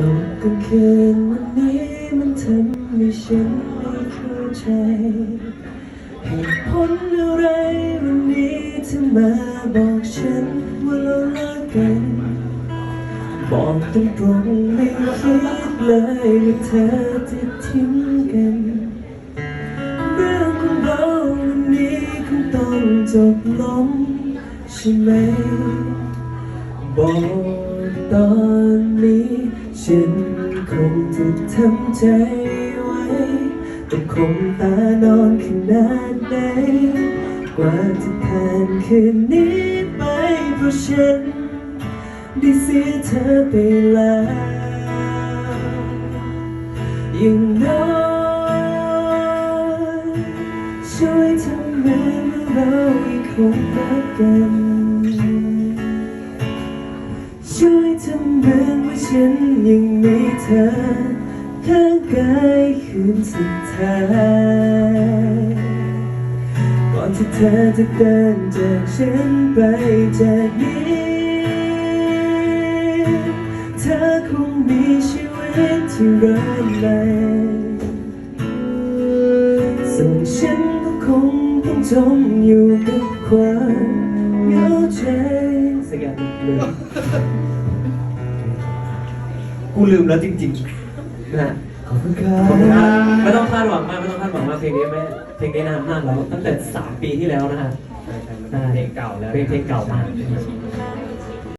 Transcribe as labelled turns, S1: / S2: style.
S1: ตกกลางคืนวันนี้มันทำให้ฉันไม่เข้าใจเหตุผลอะไรวันนี้ถึงมาบอกฉันว่าเราเลิกกัน บอกตรงๆไม่คิดเลยว่าเธอจะทิ้งกันเรื่องของเราวันนี้คงต้องจบลงใช่ไหมบอก ตอนนี้ ฉันคงจะทำใจไว้ต้องคงตานอนขนาดไหนกว่าจะผ่านคืนนี้ไปเพราะฉันได้เสียเธอไปแล้วอย่างน้อยช่วยทำเหมือนว่าเรายังคงรักกัน เหมือนว่าฉันยังมีเธอข้างกายคืนสุดท้ายก่อนที่เธอจะเดินจากฉันไปจากนี้ เธอคงมีชีวิตที่เริ่มใหม่ส่วนฉันก็คงต้องจมอยู่กับความเหงาใจสักอย่างหนึ่งเลย
S2: กูลืมแล้วจริง
S1: นะ
S2: ๆขอบคุณครั
S1: ขอบคุณครับ
S2: บ
S1: ไม่ต้องคาดหวังมากไม่ต้องคาดหวังมากเพลงนี้ไม่เพลงนี้นานมากแล้วตั้งแต่3ปีที่แล้วนะฮะ
S3: เพลงเก่าแล้ว
S1: เพลงเพลงเก่ามาก
S3: เ